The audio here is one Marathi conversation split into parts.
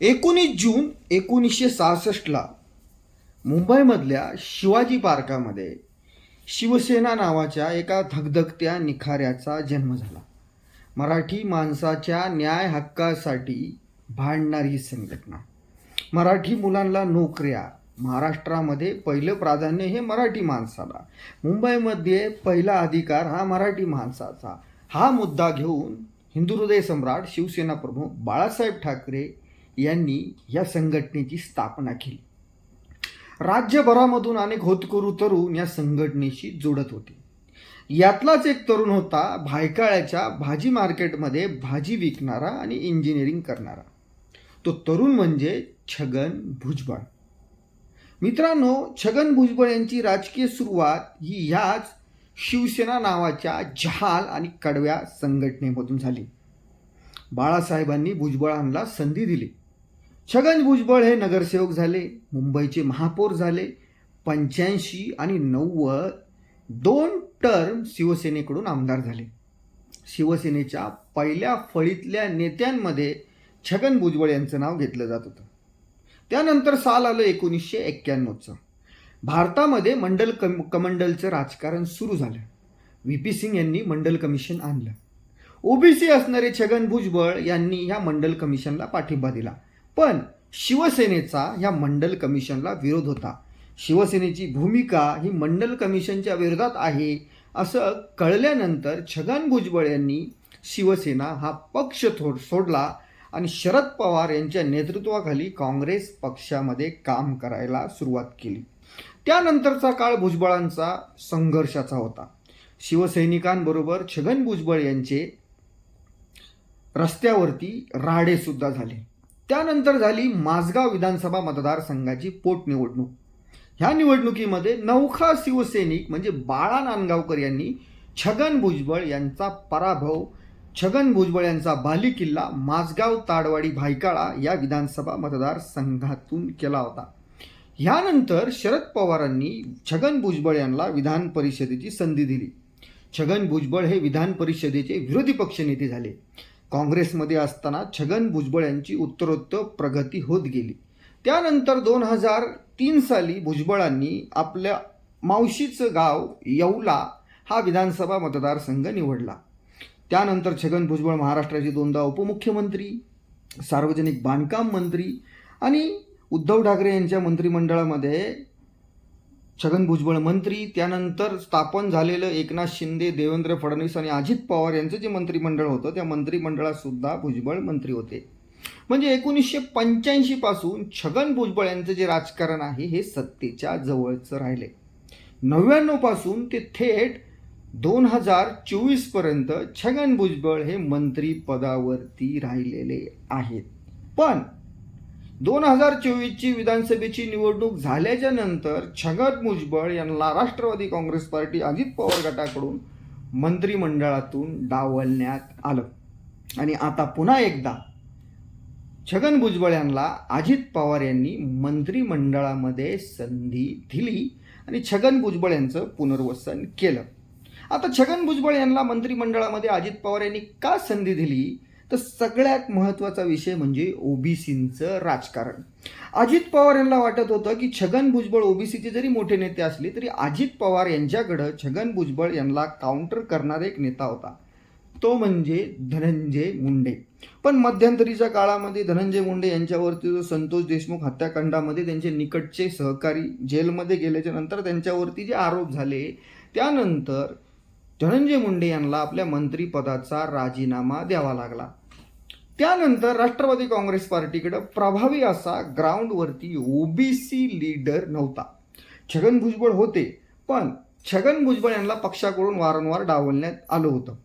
एकोणीस जून एकोणीसशे सहासष्टला मुंबईमधल्या शिवाजी पार्कामध्ये शिवसेना नावाच्या एका धगधगत्या निखाऱ्याचा जन्म झाला. मराठी माणसाच्या न्याय हक्कासाठी भांडणारी संघटना. मराठी मुलांना नोकऱ्या महाराष्ट्रामध्ये पहिलं प्राधान्य हे मराठी माणसाला. मुंबईमध्ये पहिला अधिकार हा मराठी माणसाचा. हा मुद्दा घेऊन हिंदू हृदय सम्राट शिवसेना प्रमुख बाळासाहेब ठाकरे यांनी या संघटनेची स्थापना केली. राज्यभरामधून अनेक होतकरू तरुण या संघटनेशी जोडत होते. यातलाच एक तरुण होता भायकाळ्याच्या भाजी मार्केटमध्ये भाजी विकणारा आणि इंजिनिअरिंग करणारा. तो तरुण म्हणजे छगन भुजबळ. मित्रांनो छगन भुजबळ यांची राजकीय सुरुवात ही ह्याच शिवसेना नावाच्या जहाल आणि कडव्या संघटनेमधून झाली. बाळासाहेबांनी भुजबळांना संधी दिली. छगन भुजबळ हे नगरसेवक झाले मुंबईचे महापौर झाले पंच्याऐंशी आणि नव्वद दोन टर्म शिवसेनेकडून आमदार झाले. शिवसेनेच्या पहिल्या फळीतल्या नेत्यांमध्ये छगन भुजबळ यांचं नाव घेतलं जात होतं. त्यानंतर साल आलं एकोणीसशे एक्क्याण्णवचं. भारतामध्ये मंडल कम कमंडलचं राजकारण सुरू झालं. व्ही पी सिंग यांनी मंडल कमिशन आणलं. ओबीसी असणारे छगन भुजबळ यांनी ह्या मंडल कमिशनला पाठिंबा दिला. पण शिवसेनेचा या मंडल कमिशनला विरोध होता. शिवसेनेची भूमिका ही मंडल कमिशनच्या विरोधात आहे असं कळल्यानंतर छगन भुजबळ यांनी शिवसेना हा पक्ष थोड सोडला आणि शरद पवार यांच्या नेतृत्वाखाली काँग्रेस पक्षामध्ये काम करायला सुरुवात केली. त्यानंतरचा काळ भुजबळांचा संघर्षाचा होता. शिवसैनिकांबरोबर छगन भुजबळ यांचे रस्त्यावरती राडेसुद्धा झाले. त्यानंतर झाली माझगाव विधानसभा मतदारसंघाची पोटनिवडणूक. ह्या निवडणुकीमध्ये नौखा शिवसैनिक म्हणजे बाळा नांदगावकर यांनी छगन भुजबळ यांचा पराभव छगन भुजबळ यांचा बालिकिल्ला माझगाव ताडवाडी भायकाळा या विधानसभा मतदारसंघातून केला होता. ह्यानंतर शरद पवारांनी छगन भुजबळ यांना विधान परिषदेची संधी दिली. छगन भुजबळ हे विधान परिषदेचे विरोधी पक्षनेते झाले. काँग्रेसमध्ये असताना छगन भुजबळ यांची उत्तरोत्तर प्रगती होत गेली. त्यानंतर दोन हजार तीन साली भुजबळांनी आपल्या मावशीचं गाव येवला हा विधानसभा मतदारसंघ निवडला. त्यानंतर छगन भुजबळ महाराष्ट्राचे दोनदा उपमुख्यमंत्री सार्वजनिक बांधकाम मंत्री आणि उद्धव ठाकरे यांच्या मंत्रिमंडळामध्ये छगन भुजबळ मंत्री त्यानंतर स्थापन झालेलं एकनाथ शिंदे देवेंद्र फडणवीस आणि अजित पवार यांचं जे मंत्रिमंडळ होतं त्या मंत्रिमंडळातसुद्धा भुजबळ मंत्री होते. म्हणजे एकोणीसशे पंच्याऐंशीपासून छगन भुजबळ यांचं जे राजकारण आहे हे सत्तेच्या जवळचं राहिले नव्याण्णवपासून ते थेट दोन हजार चोवीसपर्यंत छगन भुजबळ हे मंत्रीपदावरती राहिलेले आहेत. पण दोन हजार चोवीसची विधानसभेची निवडणूक झाल्याच्यानंतर छगन भुजबळ यांना राष्ट्रवादी काँग्रेस पार्टी अजित पवार गटाकडून मंत्रिमंडळातून डावलण्यात आलं. आणि आता पुन्हा एकदा छगन भुजबळ यांना अजित पवार यांनी मंत्रिमंडळामध्ये संधी दिली आणि छगन भुजबळ यांचं पुनर्वसन केलं. आता छगन भुजबळ यांना मंत्रिमंडळामध्ये अजित पवार यांनी का संधी दिली? तर सगळ्यात महत्त्वाचा विषय म्हणजे ओबीसीचं राजकारण. अजित पवार यांना वाटत होतं की छगन भुजबळ ओबीसीचे जरी मोठे नेते असले तरी अजित पवार यांच्याकडं छगन भुजबळ यांना काउंटर करणारा एक नेता होता. तो म्हणजे धनंजय मुंडे. पण मध्यंतरीच्या काळामध्ये धनंजय मुंडे यांच्यावरती जो संतोष देशमुख हत्याकांडामध्ये त्यांचे निकटचे सहकारी जेलमध्ये गेल्याच्यानंतर त्यांच्यावरती जे आरोप झाले त्यानंतर धनंजय मुंडे यांना आपल्या मंत्रिपदाचा राजीनामा द्यावा लागला. त्यानंतर राष्ट्रवादी काँग्रेस पार्टीकडं प्रभावी असा ग्राउंडवरती ओबीसी लीडर नव्हता. छगन भुजबळ होते पण छगन भुजबळ यांना पक्षाकडून वारंवार डावलण्यात आलं होतं.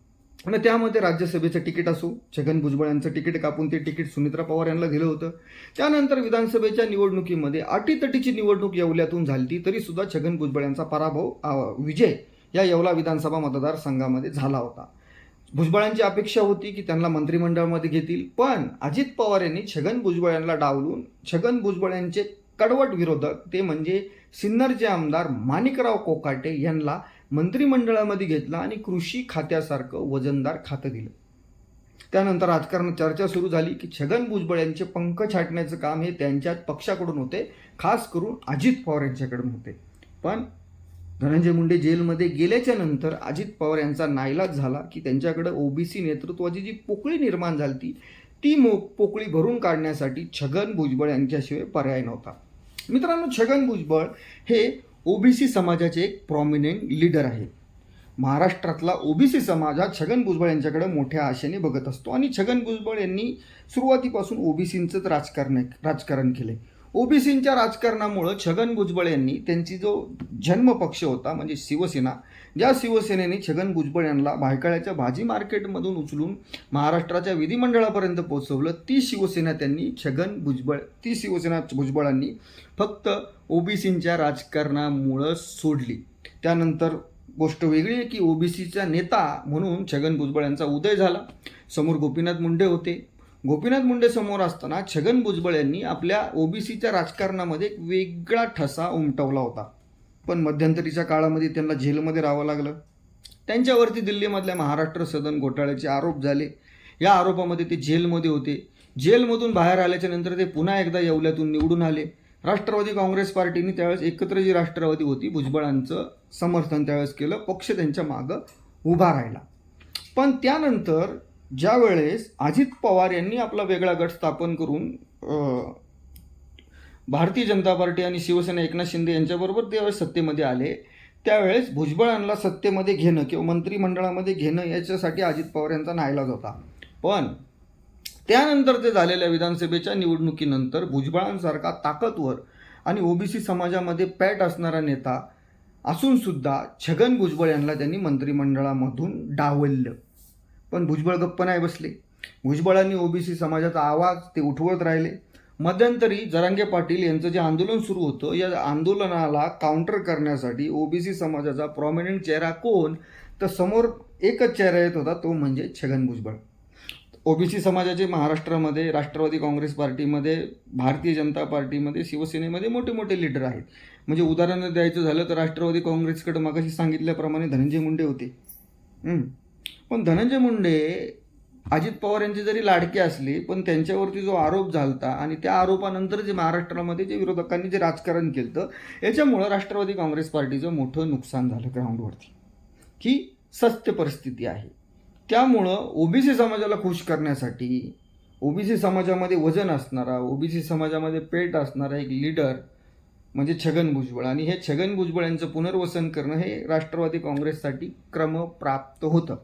आणि त्यामध्ये राज्यसभेचं तिकीट असो छगन भुजबळ यांचं तिकीट कापून ते तिकीट सुमित्रा पवार यांना दिलं होतं. त्यानंतर विधानसभेच्या निवडणुकीमध्ये अटीतटीची निवडणूक येवल्यातून झाली तरी सुद्धा छगन भुजबळ यांचा पराभव विजय या येवला विधानसभा मतदारसंघामध्ये झाला होता. भुजबळांची अपेक्षा होती की त्यांना मंत्रिमंडळामध्ये घेतील पण अजित पवार यांनी छगन भुजबळ यांना डावलून छगन भुजबळ यांचे कडवट विरोधक ते म्हणजे सिन्नरचे आमदार माणिकराव कोकाटे यांना मंत्रिमंडळामध्ये घेतलं आणि कृषी खात्यासारखं वजनदार खातं दिलं. त्यानंतर राजकारणात चर्चा सुरू झाली की छगन भुजबळ यांचे पंख छाटण्याचं काम हे त्यांच्याच पक्षाकडून होते खास करून अजित पवार यांच्याकडून होते. पण धनंजय मुंडे जेलमध्ये गेल्याच्यानंतर अजित पवार यांचा नाईलाज झाला की त्यांच्याकडे ओबीसी नेतृत्वाची जी पोकळी निर्माण झाली ती मो पोकळी भरून काढण्यासाठी छगन भुजबळ यांच्याशिवाय पर्याय नव्हता. मित्रांनो छगन भुजबळ हे ओबीसी समाजाचे एक प्रॉमिनंट लीडर आहेत. महाराष्ट्रातला ओबीसी समाज हा छगन भुजबळ यांच्याकडे मोठ्या आशेने बघत असतो. आणि छगन भुजबळ यांनी सुरुवातीपासून ओबीसींचंच राजकारण राजकारण केलंय. ओबीसींच्या राजकारणामुळं छगन भुजबळ यांनी त्यांची जो जन्म पक्ष होता म्हणजे शिवसेना ज्या शिवसेनेने छगन भुजबळ यांना भायखळ्याच्या भाजी मार्केटमधून उचलून महाराष्ट्राच्या विधिमंडळापर्यंत पोहोचवलं ती शिवसेना त्यांनी छगन भुजबळ ती शिवसेना भुजबळांनी फक्त ओबीसींच्या राजकारणामुळं सोडली. त्यानंतर गोष्ट वेगळी आहे की ओबीसीचा नेता म्हणून छगन भुजबळ यांचा उदय झाला. समोर गोपीनाथ मुंडे होते. गोपीनाथ मुंडे समोर असताना छगन भुजबळ यांनी आपल्या ओबीसीच्या राजकारणामध्ये एक वेगळा ठसा उमटवला होता. पण मध्यंतरीच्या काळामध्ये त्यांना जेलमध्ये राहावं लागलं. त्यांच्यावरती दिल्लीमधल्या महाराष्ट्र सदन घोटाळ्याचे आरोप झाले. या आरोपामध्ये ते जेलमध्ये होते. जेलमधून बाहेर आल्याच्यानंतर ते पुन्हा एकदा येवल्यातून निवडून आले. राष्ट्रवादी काँग्रेस पार्टीने त्यावेळेस एकत्र जी राष्ट्रवादी होती भुजबळांचं समर्थन त्यावेळेस केलं. पक्ष त्यांच्या मागं उभा राहिला. पण त्यानंतर ज्या वेळेस अजित पवार यांनी आपला वेगळा गट स्थापन करून भारतीय जनता पार्टी आणि शिवसेना एकनाथ शिंदे यांच्याबरोबर त्यावेळेस सत्तेमध्ये आले त्यावेळेस भुजबळांना सत्तेमध्ये घेणं किंवा मंत्रिमंडळामध्ये घेणं याच्यासाठी अजित पवार यांचा नाईलाज होता. पण त्यानंतर ते झालेल्या विधानसभेच्या निवडणुकीनंतर भुजबळांसारखा ताकदवर आणि ओबीसी समाजामध्ये पॅट असणारा नेता असूनसुद्धा छगन भुजबळ यांना त्यांनी मंत्रिमंडळामधून डावललं. पण भुजबळ गप्प नाही बसले. भुजबळांनी ओबीसी समाजाचा आवाज ते उठवत राहिले. मध्यंतरी जरांगे पाटील यांचं जे आंदोलन सुरू होतं या आंदोलनाला काउंटर करण्यासाठी ओबीसी समाजाचा प्रॉमिनंट चेहरा कोण? तर समोर एकच चेहरा येत होता तो म्हणजे छगन भुजबळ. ओबीसी समाजाचे महाराष्ट्रामध्ये राष्ट्रवादी काँग्रेस पार्टीमध्ये भारतीय जनता पार्टीमध्ये शिवसेनेमध्ये मोठे मोठे लीडर आहेत. म्हणजे उदाहरण द्यायचं झालं तर राष्ट्रवादी काँग्रेसकडे मागाशी सांगितल्याप्रमाणे धनंजय मुंडे होते. पण धनंजय मुंडे अजित पवार यांची जरी लाडके असली पण त्यांच्यावरती जो आरोप झालता आणि त्या आरोपानंतर जे महाराष्ट्रामध्ये जे विरोधकांनी जे राजकारण केलं याच्यामुळं राष्ट्रवादी काँग्रेस पार्टीचं मोठं नुकसान झालं ग्राउंडवरती ही सत्य परिस्थिती आहे. त्यामुळं ओबीसी समाजाला खुश करण्यासाठी ओबीसी समाजामध्ये वजन असणारा ओबीसी समाजामध्ये पेट असणारा एक लीडर म्हणजे छगन भुजबळ. आणि हे छगन भुजबळ यांचं पुनर्वसन करणं हे राष्ट्रवादी काँग्रेससाठी क्रमप्राप्त होतं.